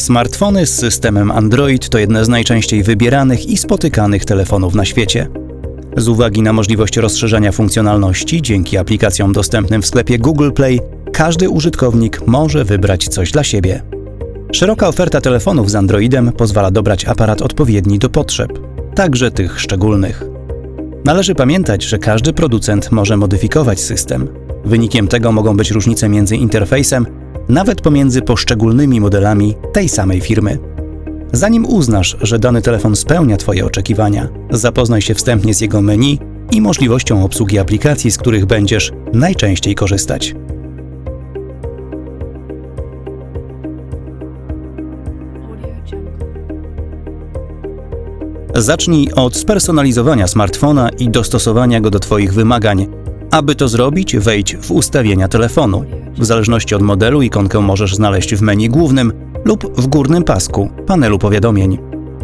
Smartfony z systemem Android to jedne z najczęściej wybieranych i spotykanych telefonów na świecie. Z uwagi na możliwość rozszerzenia funkcjonalności dzięki aplikacjom dostępnym w sklepie Google Play, każdy użytkownik może wybrać coś dla siebie. Szeroka oferta telefonów z Androidem pozwala dobrać aparat odpowiedni do potrzeb, także tych szczególnych. Należy pamiętać, że każdy producent może modyfikować system. Wynikiem tego mogą być różnice między interfejsem, nawet pomiędzy poszczególnymi modelami tej samej firmy. Zanim uznasz, że dany telefon spełnia Twoje oczekiwania, zapoznaj się wstępnie z jego menu i możliwością obsługi aplikacji, z których będziesz najczęściej korzystać. Zacznij od spersonalizowania smartfona i dostosowania go do Twoich wymagań. Aby to zrobić, wejdź w ustawienia telefonu. W zależności od modelu ikonkę możesz znaleźć w menu głównym lub w górnym pasku panelu powiadomień.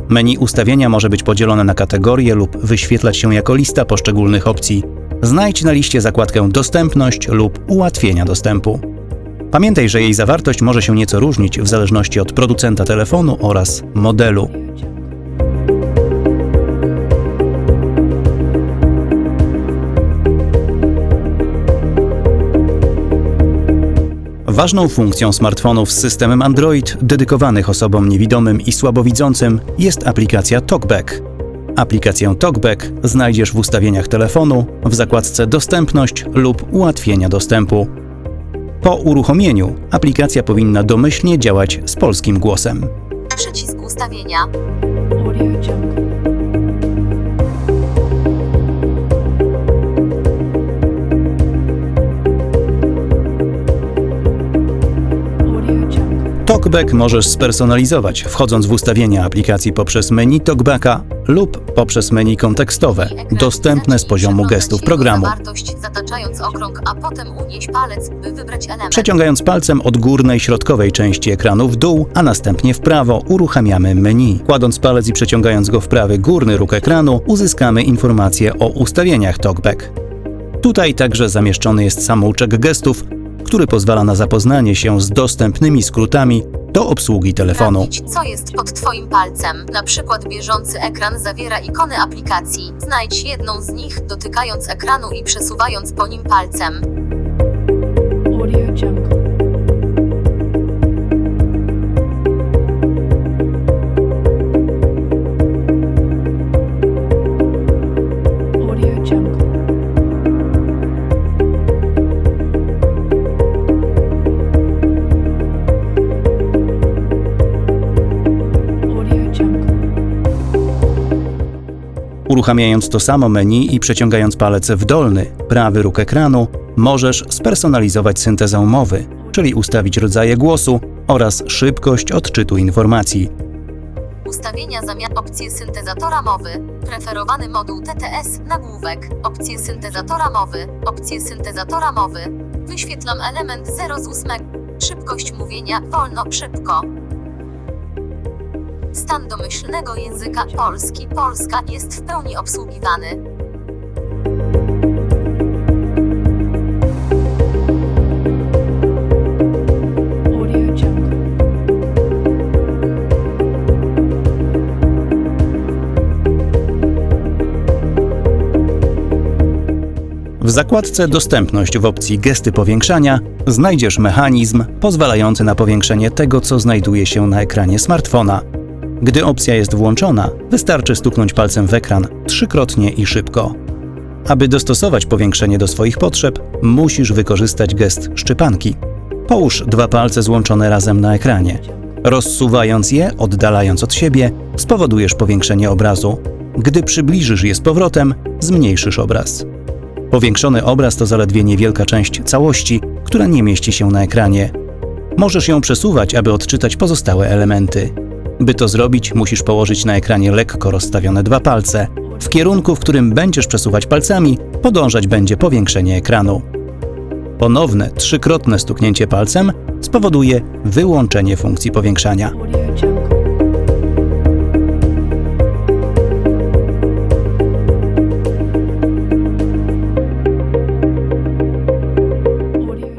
Menu ustawienia może być podzielone na kategorie lub wyświetlać się jako lista poszczególnych opcji. Znajdź na liście zakładkę Dostępność lub Ułatwienia dostępu. Pamiętaj, że jej zawartość może się nieco różnić w zależności od producenta telefonu oraz modelu. Ważną funkcją smartfonów z systemem Android dedykowanych osobom niewidomym i słabowidzącym jest aplikacja TalkBack. Aplikację TalkBack znajdziesz w ustawieniach telefonu w zakładce Dostępność lub Ułatwienia dostępu. Po uruchomieniu aplikacja powinna domyślnie działać z polskim głosem. Przycisk ustawienia. TalkBack możesz spersonalizować wchodząc w ustawienia aplikacji poprzez menu TalkBacka lub poprzez menu kontekstowe, dostępne z poziomu gestów programu. Okrąg, palec. Przeciągając palcem od górnej środkowej części ekranu w dół, a następnie w prawo, uruchamiamy menu. Kładąc palec i przeciągając go w prawy górny róg ekranu, uzyskamy informację o ustawieniach TalkBack. Tutaj także zamieszczony jest samouczek gestów, który pozwala na zapoznanie się z dostępnymi skrótami do obsługi telefonu. Sprawdzić, co jest pod Twoim palcem. Na przykład bieżący ekran zawiera ikony aplikacji. Znajdź jedną z nich, dotykając ekranu i przesuwając po nim palcem. Uruchamiając to samo menu i przeciągając palec w dolny, prawy róg ekranu, możesz spersonalizować syntezę mowy, czyli ustawić rodzaje głosu oraz szybkość odczytu informacji. Ustawienia zamiast opcje syntezatora mowy. Preferowany moduł TTS, nagłówek. Opcje syntezatora mowy. Opcje syntezatora mowy. Wyświetlam element 0 z 8. Szybkość mówienia wolno, szybko. Stan domyślnego języka polski, Polska jest w pełni obsługiwany. W zakładce Dostępność w opcji Gesty powiększania znajdziesz mechanizm pozwalający na powiększenie tego, co znajduje się na ekranie smartfona. Gdy opcja jest włączona, wystarczy stuknąć palcem w ekran trzykrotnie i szybko. Aby dostosować powiększenie do swoich potrzeb, musisz wykorzystać gest szczypanki. Połóż dwa palce złączone razem na ekranie. Rozsuwając je, oddalając od siebie, spowodujesz powiększenie obrazu. Gdy przybliżysz je z powrotem, zmniejszysz obraz. Powiększony obraz to zaledwie niewielka część całości, która nie mieści się na ekranie. Możesz ją przesuwać, aby odczytać pozostałe elementy. By to zrobić, musisz położyć na ekranie lekko rozstawione dwa palce. W kierunku, w którym będziesz przesuwać palcami, podążać będzie powiększenie ekranu. Ponowne, trzykrotne stuknięcie palcem spowoduje wyłączenie funkcji powiększania.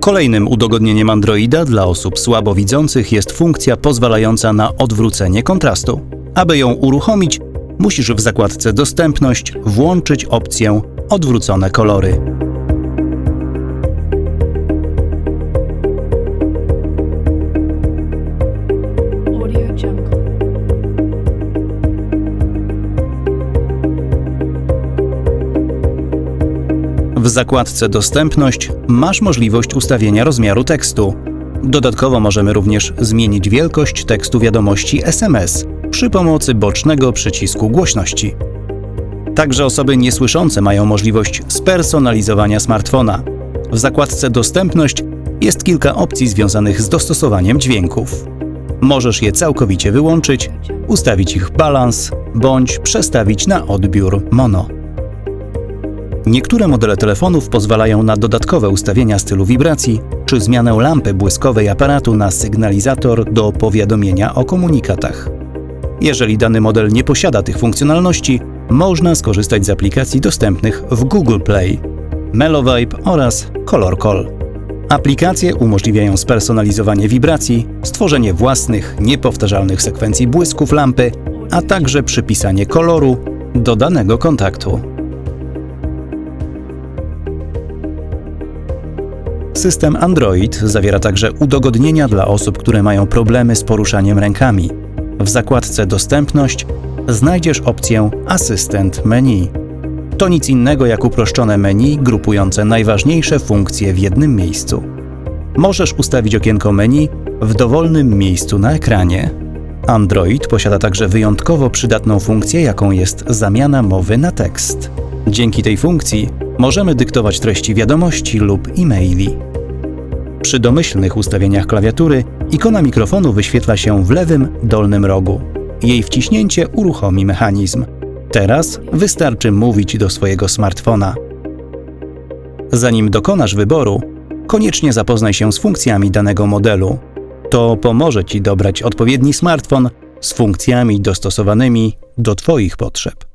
Kolejnym udogodnieniem Androida dla osób słabowidzących jest funkcja pozwalająca na odwrócenie kontrastu. Aby ją uruchomić, musisz w zakładce Dostępność włączyć opcję Odwrócone kolory. W zakładce Dostępność masz możliwość ustawienia rozmiaru tekstu. Dodatkowo możemy również zmienić wielkość tekstu wiadomości SMS przy pomocy bocznego przycisku głośności. Także osoby niesłyszące mają możliwość spersonalizowania smartfona. W zakładce Dostępność jest kilka opcji związanych z dostosowaniem dźwięków. Możesz je całkowicie wyłączyć, ustawić ich balans bądź przestawić na odbiór mono. Niektóre modele telefonów pozwalają na dodatkowe ustawienia stylu wibracji czy zmianę lampy błyskowej aparatu na sygnalizator do powiadomienia o komunikatach. Jeżeli dany model nie posiada tych funkcjonalności, można skorzystać z aplikacji dostępnych w Google Play, Melovibe oraz Color Call. Aplikacje umożliwiają spersonalizowanie wibracji, stworzenie własnych, niepowtarzalnych sekwencji błysków lampy, a także przypisanie koloru do danego kontaktu. System Android zawiera także udogodnienia dla osób, które mają problemy z poruszaniem rękami. W zakładce Dostępność znajdziesz opcję Asystent menu. To nic innego jak uproszczone menu grupujące najważniejsze funkcje w jednym miejscu. Możesz ustawić okienko menu w dowolnym miejscu na ekranie. Android posiada także wyjątkowo przydatną funkcję, jaką jest zamiana mowy na tekst. Dzięki tej funkcji możemy dyktować treści wiadomości lub e-maili. Przy domyślnych ustawieniach klawiatury ikona mikrofonu wyświetla się w lewym dolnym rogu. Jej wciśnięcie uruchomi mechanizm. Teraz wystarczy mówić do swojego smartfona. Zanim dokonasz wyboru, koniecznie zapoznaj się z funkcjami danego modelu. To pomoże Ci dobrać odpowiedni smartfon z funkcjami dostosowanymi do Twoich potrzeb.